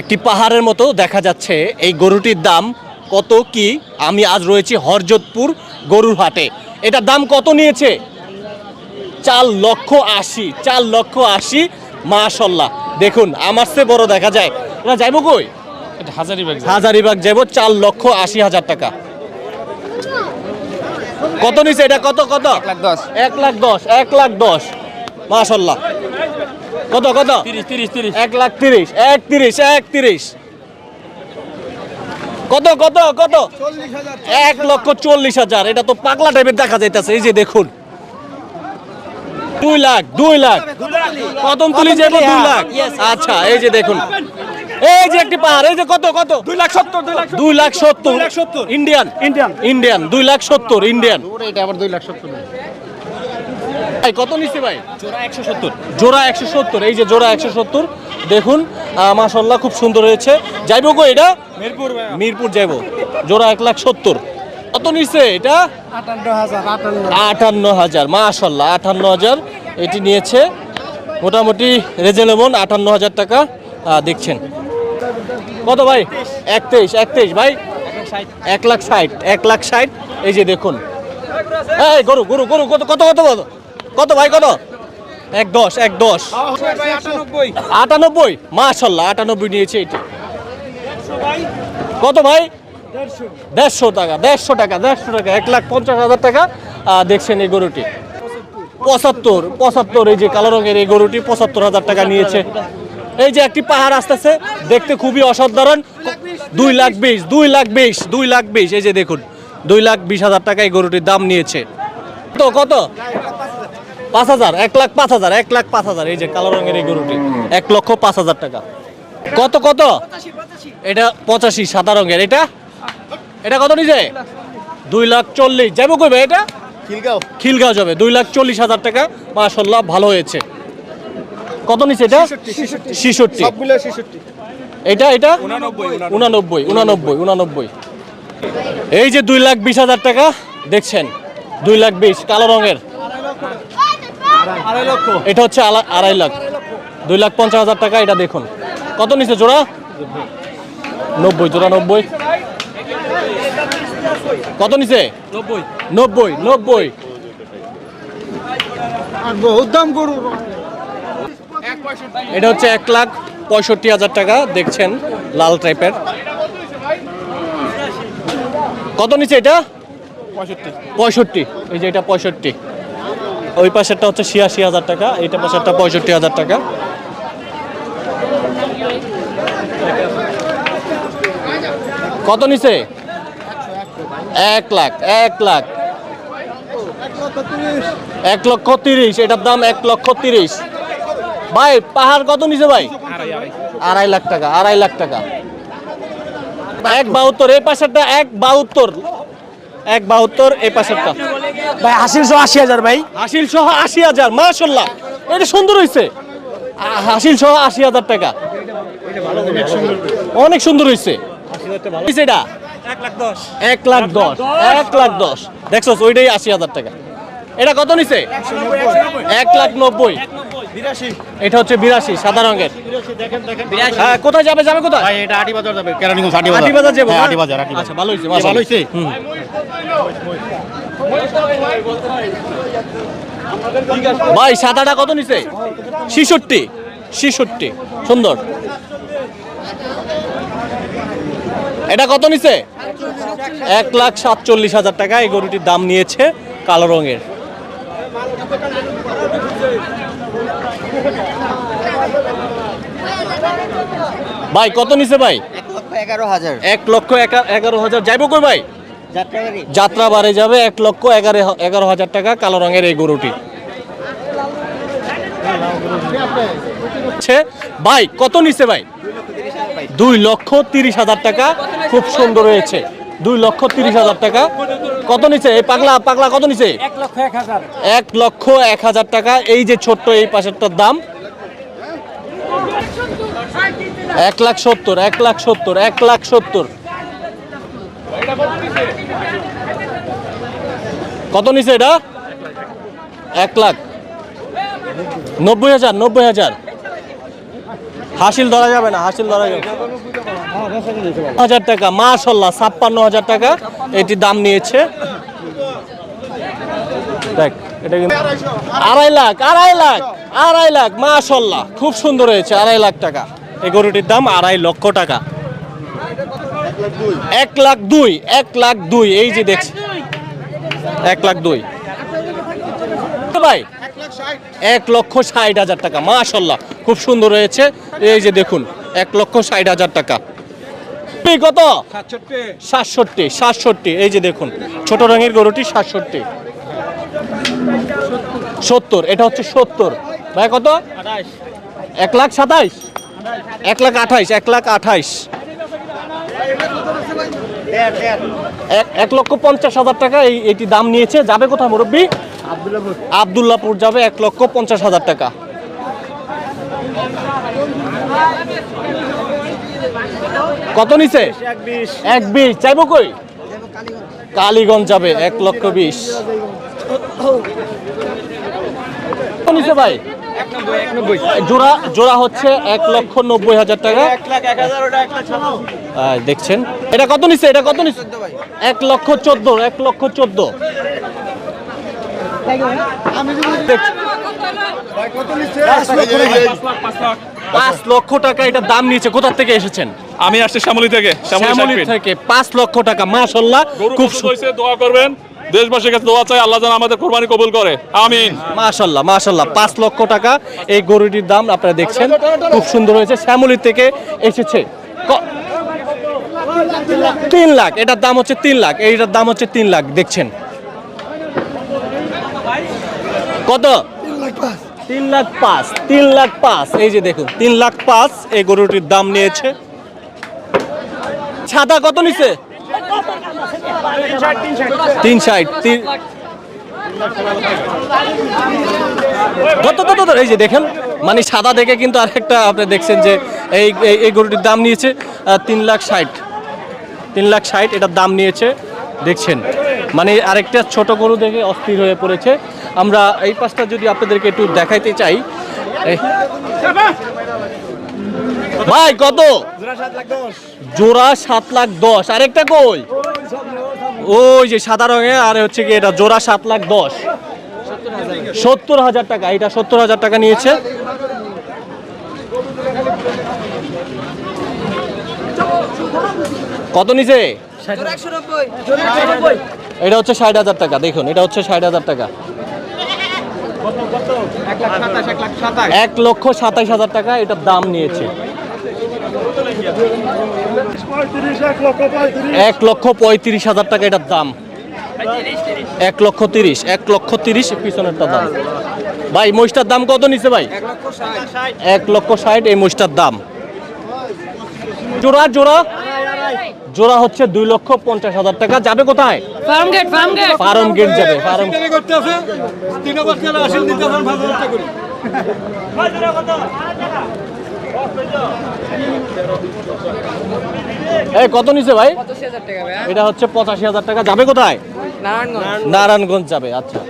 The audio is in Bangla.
একটি পাহাড়ের মতো দেখা যাচ্ছে। এই গরুটির দাম কত কি? আমি আজ রয়েছি হরজতপুর গরুর হাটে। এটার দাম কত নিয়েছে? চার লক্ষ আশি চার লক্ষ আশি মাশাল্লাহ দেখুন আমার চেয়ে বড় দেখা যায়। ওরা যাইব কই? হাজারিবাগ হাজারিবাগ যাব চার লক্ষ আশি হাজার টাকা। কত নিছে এটা? কত কত? এক লাখ দশ। এক লাখ দশ এক লাখ দশ। মাশাল্লাহ কত কত? তিরিশ তিরিশ তিরিশ। এক লাখ তিরিশ এক তিরিশ এক তিরিশ। কত কত কত? এক লক্ষ চল্লিশ হাজার। এটা তো পাগলা টাইপের দেখা যাইতেছে এই যে দেখুন। দুই লাখ দুই লাখ। কদম তুলি যাব দুই লাখ। আচ্ছা এই যে দেখুন। এই যে একটি পাহাড় এই যে কত কত? দুই লাখ সত্তর দুই লাখ সত্তর। লাখ সত্তর। ইন্ডিয়ান ইন্ডিয়ান ইন্ডিয়ান দুই লাখ সত্তর ইন্ডিয়ান এটা আবার দুই লাখ সত্তর। ভাই কত নিচ্ছে ভাই? জোড়া একশো সত্তর। জোড়া একশো সত্তর এই যে জোড়া একশো সত্তর দেখুন মাসাল্লাহ খুব সুন্দর হয়েছে। যাইব গো এটা? মিরপুর মিরপুর যাইব। জোড়া এক লাখ সত্তর। কত নিচ্ছে এটা? আটান্ন হাজার মাশাল্লাহ আটান্ন হাজার এটি নিয়েছে মোটামুটি রেজেলেবন আটান্ন হাজার টাকা। দেখছেন। কত ভাই? এক তেইশ এক তেইশ ভাই এক লাখ ষাট এক লাখ ষাট। এই যে দেখুন। এই গরু গরু গরু কত কত কত কত? কত ভাই, কত? এক দশ এক দশ। আটানব্বই? মাশাল্লাহ, আটানব্বই নিয়েছে এটি। কত ভাই? দেড়শো টাকা দেড়শো টাকা দেড়শো টাকা, এক লাখ পঞ্চাশ হাজার টাকা। দেখছেন এই গরুটি। পঁচাত্তর পঁচাত্তর, এই যে কালো রঙের এই গরুটি পঁচাত্তর হাজার টাকা নিয়েছে। এই যে একটি পাহাড় আসতেছে, দেখতে খুবই অসাধারণ। দুই লাখ বিশ, দুই লাখ বিশ, দুই লাখ বিশ, এই যে দেখুন, দুই লাখ বিশ হাজার টাকা এই গরুটির দাম নিয়েছে। তো কত? পাঁচ হাজার এক লাখ পাঁচ হাজার এক লাখ পাঁচ হাজার এই যে কালো রঙের এই গরুটি। এক লক্ষ পাঁচ হাজার টাকা। কত কত? এটা পঁচাশি সাদা রঙের। এটা? এটা কত নিছে? দুই লাখ চল্লিশ। যাব কইবে এটা? খিলগাঁও। খিলগাঁও যাবে। দুই লাখ চল্লিশ হাজার টাকা। মাশাল্লাহ ভালো হয়েছে। কত নিচ্ছে এটা? ছিষট্টি। এটা এটা? উনানব্বই উনানব্বই উনানব্বই। এই যে দুই লাখ বিশ হাজার টাকা দেখছেন? দুই লাখ বিশ কালো রঙের। এটা হচ্ছে আড়াই লাখ। দুই লাখ পঞ্চাশ হাজার টাকা এটা দেখুন। কত নিচ্ছে জোড়া? নব্বই জোড়া নব্বই। কত নিছে? নব্বই। নব্বই নব্বই। বহুত দাম গরু এটা হচ্ছে এক লাখ পঁয়ষট্টি হাজার টাকা দেখছেন লাল টাইপের কত নিচে এটা? পঁয়ষট্টি। পঁয়ষট্টি। এই যে এটা পঁয়ষট্টি। ওই পাশেরটা হচ্ছে ছিয়াশি হাজার টাকা, এইটা পাশেরটা পঁয়ষট্টি হাজার টাকা। কত নিচে এক লাখ এক লাখ। এক লক্ষ তিরিশ, এটার দাম এক লক্ষ তিরিশ। ভাই, পাহাড় কত নিচে ভাই? আড়াই লাখ টাকা, আড়াই লাখ টাকা। এক বাহাত্তর এই পাশেরটা এক বাহাত্তর এক বাহাত্তর এই পাশেরটা। ভাই আশির সহ আশি হাজার ভাই। হাসিল সহ আশি হাজার মাশাল্লাহ। এটা সুন্দর হয়েছে হাসিল সহ আশি হাজার টাকা। অনেক সুন্দর হয়েছে এটা? এক লাখ দশ। এক লাখ দশ। দেখছ ওইটাই আশি হাজার টাকা। এটা কত নিছে? এক লাখ নব্বই। এটা হচ্ছে বিরাশি সাদা রঙের। হ্যাঁ কোথায় যাবে? যাবে কোথায়? এটা আটি বাজার যাবে কেরানীগঞ্জ আটি আটি বাজার যাব আটি বাজার আচ্ছা ভালো হয়েছে ভালো হয়েছে হুম। ভাই সাদাটা কত নিছে? ছিষট্টি ছিষট্টি সুন্দর। এটা কত নিছে? এক লাখ সাতচল্লিশ হাজার টাকা এই গরুটির দাম নিয়েছে কালো রঙের। ভাই কত নিছে ভাই? এক লক্ষ এগারো হাজার। এক লক্ষ এগারো হাজার। যাইব কই ভাই? যাত্রা বারে যাবে এক লক্ষ এগারো এগারো হাজার টাকা কালো রঙের এই গরুটি। ভাই কত নিছে ভাই? দুই লক্ষ তিরিশ হাজার টাকা খুব সুন্দর হয়েছে। দুই লক্ষ তিরিশ হাজার টাকা। কত নিছে? এই পাগলা পাগলা কত নিছে? এক লক্ষ এক হাজার। এক লক্ষ এক হাজার টাকা এই যে ছোট্ট এই পাশেরটার দাম। এক লাখ সত্তর এক লাখ সত্তর এক লাখ সত্তর। কত নিছে এটা? এক লাখ। নব্বই হাজার নব্বই হাজার। হাসিল ধরা যাবে না, হাসিল ধরা যাবে। হাজার টাকা, মাশাল্লাহ, ছাপ্পান্ন হাজার টাকা এটি দাম নিয়েছে। দেখ, এটা কিন্তু আড়াই লাখ আড়াই লাখ আড়াই লাখ, মাশাল্লাহ, খুব সুন্দর হয়েছে, আড়াই লাখ টাকা। এই গরুটির দাম আড়াই লক্ষ টাকা। এক লাখ দুই এক লাখ দুই এই যে দেখছি। এক লাখ দুই। ভাই এক লক্ষ ষাট হাজার টাকা মাশাল্লাহ খুব সুন্দর হয়েছে। এই যে দেখুন এক লক্ষ ষাট হাজার টাকা। কত? সাতষট্টি সাতষট্টি এই যে দেখুন ছোট রঙের গরুটি সাতষট্টি। সত্তর এটা হচ্ছে সত্তর। ভাই কত? এক লাখ সাতাইশ? এক লাখ আঠাইশ এক লাখ আঠাইশ। এক- লক্ষ পঞ্চাশ হাজার টাকা এই এটি দাম নিয়েছে। যাবে কোথায় মুরব্বী? আবদুল্লাপুর যাবে এক লক্ষ পঞ্চাশ হাজার টাকা। কত নিছে? এক বিশ। চাইব কই? কালীগঞ্জ যাবে এক লক্ষ বিশ। কত নিছে ভাই? জোড়া জোড়া হচ্ছে এক লক্ষ নব্বই হাজার টাকা। দেখছেন? এটা কত নিচ্ছে? এটা কত নিচ্ছে? এক লক্ষ চোদ্দ এক লক্ষ চোদ্দ। পাঁচ লক্ষ টাকা এটা দাম নিয়েছে। কোথা থেকে এসেছেন? আমি আসছি শ্যামলী থেকে শ্যামলী থেকে। পাঁচ লক্ষ টাকা মাশাল্লাহ খুব খুব দোয়া করবেন। দেশবাসীর কাছে দোয়া চাই আল্লাহ যেন আমাদের কোরবানি কবুল করে। আমিন। মাশাল্লাহ মাশাল্লাহ পাঁচ লক্ষ টাকা এই গরুটির দাম আপনারা দেখছেন খুব সুন্দর হয়েছে শ্যামলী থেকে এসেছে। তিন লাখ এটার দাম হচ্ছে তিন লাখ এইটার দাম হচ্ছে তিন লাখ দেখছেন। কত? তিন লাখ পাঁচ। তিন লাখ পাঁচ এই যে দেখুন তিন লাখ পাঁচ এই গরুটির দাম নিয়েছে। ছাতা কত নিছে? তিন ষাট তিন। এই যে দেখেন মানে সাদা দেখে কিন্তু আরেকটা আপনি দেখছেন যে এই- এই গরুটির দাম নিয়েছে তিন লাখ ষাট। তিন লাখ ষাট, এটার দাম নিয়েছে, দেখছেন। মানে আরেকটা ছোট গরু দেখে অস্থির হয়ে পড়েছে। আমরা এই পাশটা যদি আপনাদেরকে একটু দেখাইতে চাই ভাই, কত? জোড়া সাত লাখ দশ। আরেকটা কই? ওই যে সাদা রঙের, আর হচ্ছে কি এটা জোড়া সাত লাখ দশ। সত্তর হাজার টাকা, এটা সত্তর হাজার টাকা নিয়েছে। কত নিছে? এটা হচ্ছে ষাট হাজার টাকা, দেখুন, এটা হচ্ছে ষাট হাজার টাকা। এক লক্ষ সাতাইশ হাজার টাকা এটার দাম নিয়েছে। এক লক্ষ পঁয়ত্রিশ। হাজার টাকা এটার দাম। এক লক্ষ তিরিশ এক লক্ষ তিরিশ পিছনেরটা দাম। ভাই মহিষটার দাম কত নিছে ভাই? এক লক্ষ ষাট এই মহিষটার দাম। জোড়া জোড়া? জোড়া হচ্ছে দুই লক্ষ পঞ্চাশ হাজার টাকা। যাবে কোথায়? Farm gate farm gate. Farm gate যাবে ফার্ম এই কত নিছে ভাই? এটা হচ্ছে পঁচাশি হাজার টাকা। যাবে কোথায়? নারায়ণগঞ্জ। নারায়ণগঞ্জ যাবে আচ্ছা।